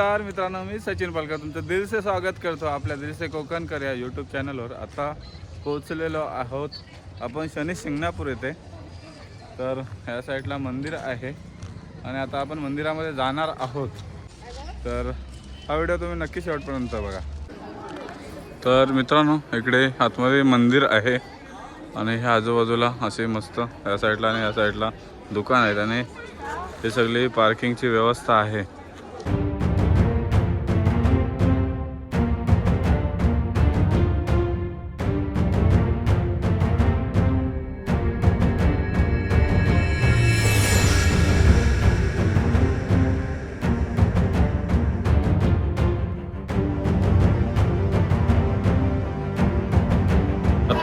नमस्कार मित्रांनो मी सचिन पालकर. तुमचं दिलसे स्वागत करतो आपल्या दिलसे कोकणकर या यूट्यूब चॅनलवर आता पोचलेलो आहोत आपण शनी शिंगणापूर येथे. तर ह्या साईडला मंदिर आहे आणि आता आपण मंदिरामध्ये जाणार आहोत. तर हा व्हिडिओ तुम्ही नक्की शेवटपर्यंत बघा. तर मित्रांनो इकडे आतमध्ये मंदिर आहे आणि ह्या आजूबाजूला असे मस्त या साईडला आणि या साईडला दुकान आहेत आणि हे सगळी पार्किंगची व्यवस्था आहे.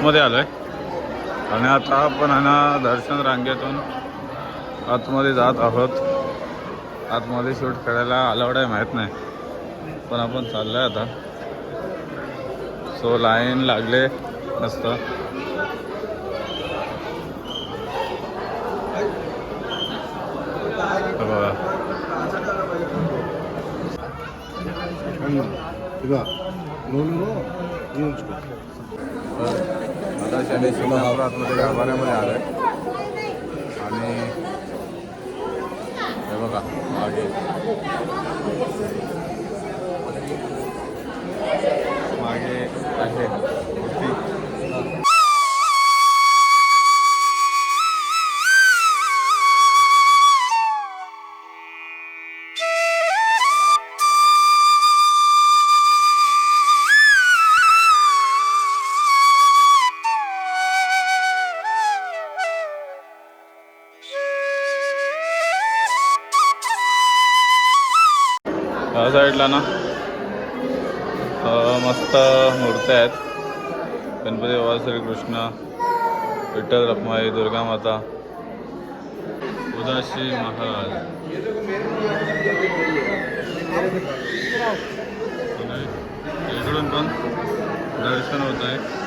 आतमध्ये आलो आहे आणि आता आपण ह्यांना दर्शन रांगेतून आतमध्ये जात आहोत. आतमध्ये शूट करायला अलाउड आहे माहीत नाही. पण आपण चाललो आहे आता. सो लाईन लागले मस्त. बघा. आता शनी शिंगणापूर आतमध्ये आलं आहे आणि हे बघा मागे मागे आहे ह्या साईडला ना. मस्त मूर्त्या आहेत. गणपती बाबा श्रीकृष्ण विठ्ठल रखमाई दुर्गा माता उदाशी महाराज. इकडून पण दर्शन होत आहे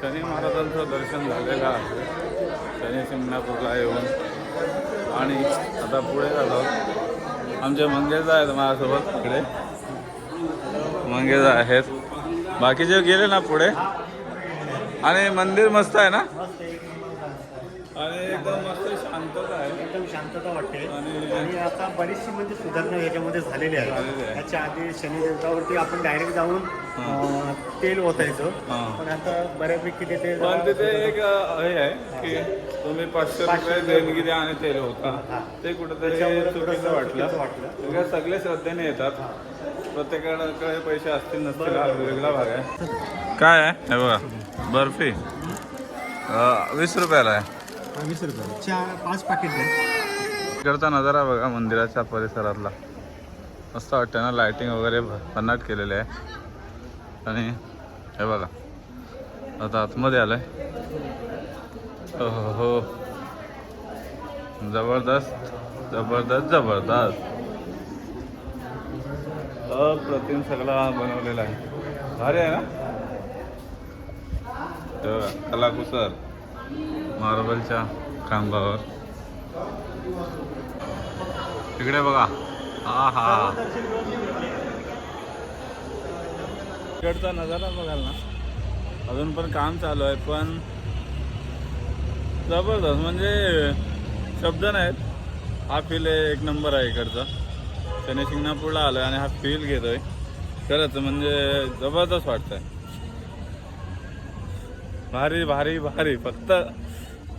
शनी महाराजांचं दर्शन झालेलं आहे. शनी शिंगणापूरला येऊन. आणि आता पुढे झालो आमचे मंगेजा आहेत माझ्यासोबत तिकडे. मंगेजा आहेत. बाकीचे गेले ना पुढे? आणि मंदिर मस्त आहे ना? आणि एकदम मस्त शांतता आहे. एकदम शांतता वाटते. आणि आता बरीचशी म्हणजे सुधारणा याच्यामध्ये झालेली आहे. त्याच्या आधी शनी देवतावरती आपण डायरेक्ट जाऊन तेल ओतायचो. पण आता बऱ्यापैकी तिथे पण तिथे एक हे आहे की तुम्ही पाचशे रुपये देणगी द्या आणि तेल होता. ते कुठेतरी चुकीचं वाटलं. वाटलं. सगळे श्रद्धेने येतात. प्रत्येकाकडे पैसे असतील नसतील वेगळा भाग आहे. काय आहे? हे बघा. बर्फी. वीस रुपयाला आहे. वीस रुपये. चार पाच पाकिट आहे इकडचा नजारा बघा मंदिराच्या परिसरातला. मस्त वाटतं ना लायटिंग वगैरे भन्नाट केलेले आहे. आणि हे बघा आता आतमध्ये आलंय. हो हो हो जबरदस्त जबरदस्त जबरदस्त. अप्रतिम सगळा बनवलेला आहे. भारी आहे ना? तर कलाकुसर. मार्बलच्या खांबावर. इकडे बघा. हा हा इकडचा नजारा बघाल ना. अजून पण काम चालू आहे पण जबरदस्त. म्हणजे शब्द नाहीत. हा फील एक नंबर आहे इकडचा. शनी शिंगणापूरला आलोय आणि हा फील घेतोय. खरंच म्हणजे जबरदस्त वाटतंय. भारी भारी भारी. फक्त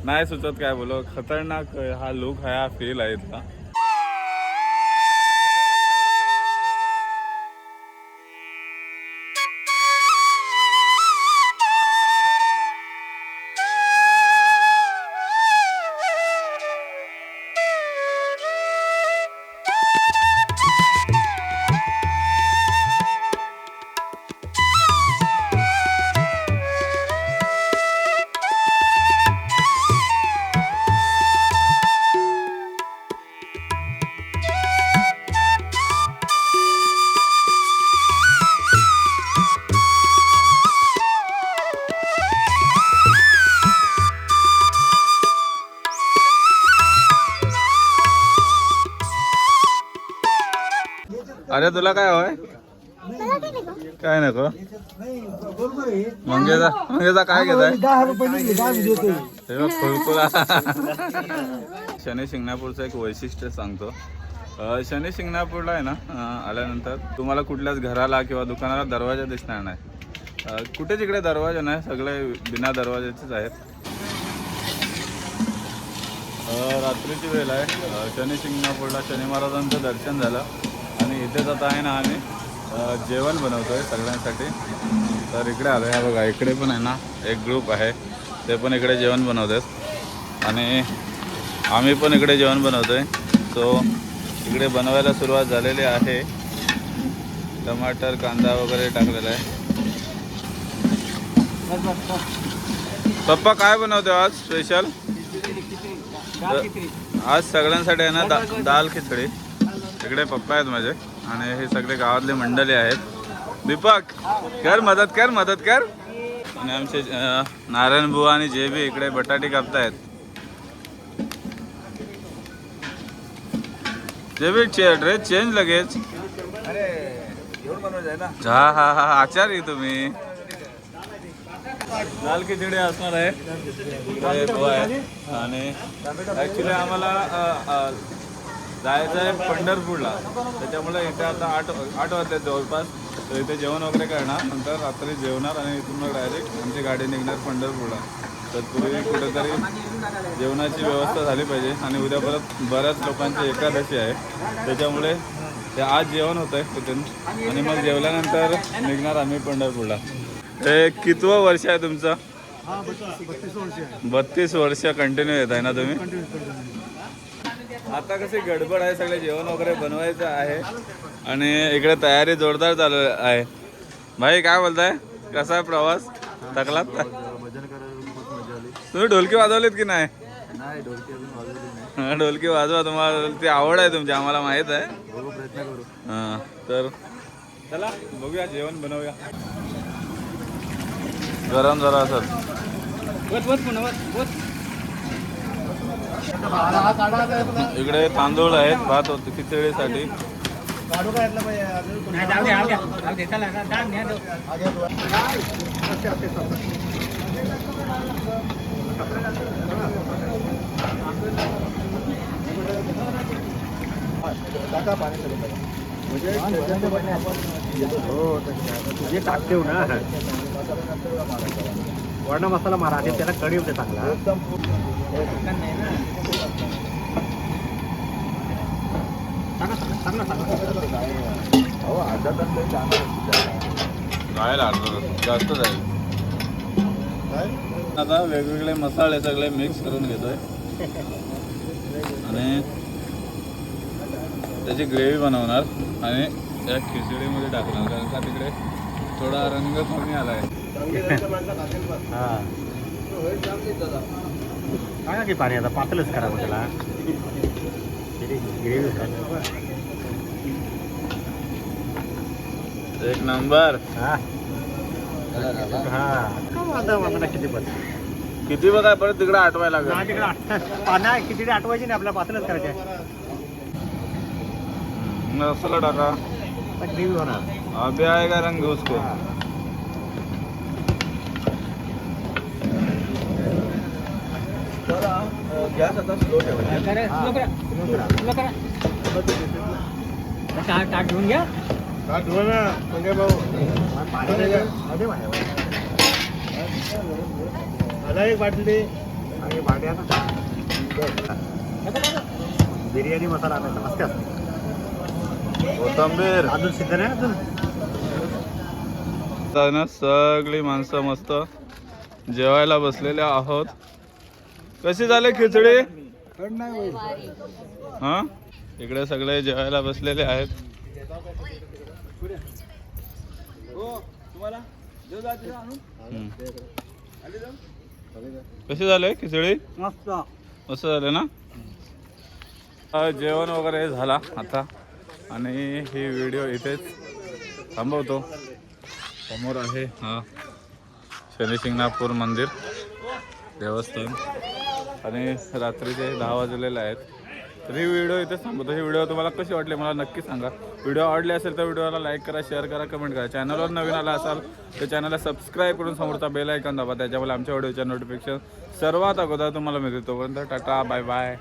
नाही सुचत काय बोलो. खतरनाक हा लुक हा फील आहे इथला. अरे तुला काय हवंय काय नको. मंगेचा मंगेचा काय घेताय दहा रुपये हे शनी शिंगणापूरचं एक वैशिष्ट्य सांगतो. शनी शिंगणापूरला आहे ना आल्यानंतर तुम्हाला कुठल्याच घराला किंवा दुकानाला दरवाजा दिसणार नाही. कुठे तिकडे दरवाजा नाही सगळे बिना दरवाजाचेच आहेत. अं, रात्रीची वेळ आहे. शनी शिंगणापूरला शनी महाराजांचं दर्शन झालं. इथेच आता आहे ना आम्ही. जेवण बनवतोय सगळ्यांसाठी. तर इकडे आलो आहे बघा इकडे पण आहे ना एक ग्रुप आहे. ते पण इकडे जेवण बनवतात. आणि आम्ही पण इकडे जेवण बनवतोय. सो इकडे बनवायला सुरुवात झालेली आहे. टमाटर कांदा वगैरे टाकलेला आहे. पप्पा काय बनवतो आज स्पेशल आज सगळ्यांसाठी आहे ना दा दाल खिचडी. इकडे पप्पा आहेत माझे. आणि हे सगळे गावातले मंडळी आहेत. दीपक कर मदत कर मदत कर. आणि आमचे नारायण बुवा आणि जे बी इकडे बटाटे कापतायत. जे बी ड्रेस चेंज लगेच. हा हा हा आचार तुम्ही. दाल खिचडी असणार आहे. आणि ॲक्च्युली आम्हाला जायचं आहे पंढरपूरला. त्याच्यामुळे इथे आता आठ आठ वाजले जवळपास. तर इथे जेवण वगैरे करणार. नंतर रात्री जेवणार आणि इथून मग डायरेक्ट आमची गाडी निघणार पंढरपूरला. तत्पूर्वी कुठेतरी जेवणाची व्यवस्था झाली पाहिजे आणि उद्या परत बऱ्याच लोकांची एकादशी आहे. त्याच्यामुळे ते आज जेवण होतं आहे तिथून. आणि मग जेवल्यानंतर निघणार आम्ही पंढरपूरला. हे कितवं वर्ष आहे तुमचं? बत्तीस वर्ष कंटिन्यू येत आहे ना तुम्ही? आता कशी गडबड आहे सगळे जेवण वगैरे बनवायचं आहे. आणि इकडे तयारी जोरदार चालू आहे. भाई काय बोलताय? कसा आहे प्रवास? थकलात? तुम्ही ढोलकी वाजवलीत की नाही? हा, ढोलकी वाजवा तुम्हाला ती आवड आहे तुमची आम्हाला माहीत आहे. हा तर चला बघूया जेवण बनवूया. गरम जरा असत इकडे तांदूळ आहेत भात होते खिचडीसाठी. म्हणजे हो, टाकतेव हो ना. वर्ण मसाला मारा आणि त्याला कढी होते चांगला. जास्त जाईल. आता वेगवेगळे मसाले सगळे मिक्स करून घेतोय. आणि त्याची ग्रेव्ही बनवणार आणि त्या खिचडीमध्ये टाकणार कारण का तिकडे थोडा रंग कमी आला आहे सांगा की पाणी आता पातळच करा मग त्याला एक नंबर. हा. हा. किती पण किती बघा परत तिकडे आठवायला लागेल. तिकडे पाण्या किती आठवायची नाही आपल्या पातळच करायचे मसाला टाका ग्रेव्ही होणार. अभी आएगा रंग उसको गॅस आता स्लो ठेवायचा मला एक बाटली. आणि भांड्या बिर्याणी मसाला आणायचा मस्त कोथंबीर. अजून सिद्ध नाही अजून? ना सगळी माणसं मस्त जेवायला बसलेले आहोत. कशी झाले खिचडी? हा? इकडे सगळे जेवायला बसलेले आहेत. कशी झाले खिचडी? मस्त. मस्त झाले ना? जेवण वगैरे झाला आता. आणि ही व्हिडिओ इथेच थांबवतो. समोर आहे हा शनिशिंगणापूर मंदिर देवस्थान. आणि रात्रीचे दहा वाजलेले आहेत. तर ही व्हिडिओ इथे सांगतो ही व्हिडिओ तुम्हाला कशी वाटली मला नक्की सांगा. व्हिडिओ आवडले असेल तर व्हिडिओला लाईक करा शेअर करा कमेंट करा. चॅनलवर नवीन आला असाल तर चॅनलला सबस्क्राईब करून समोरचा बेल ऐकून दाबा. त्याच्यामुळे आमच्या व्हिडिओच्या नोटिफिकेशन सर्वात अगोदर तुम्हाला मिळते तोपर्यंत टाटा बाय बाय.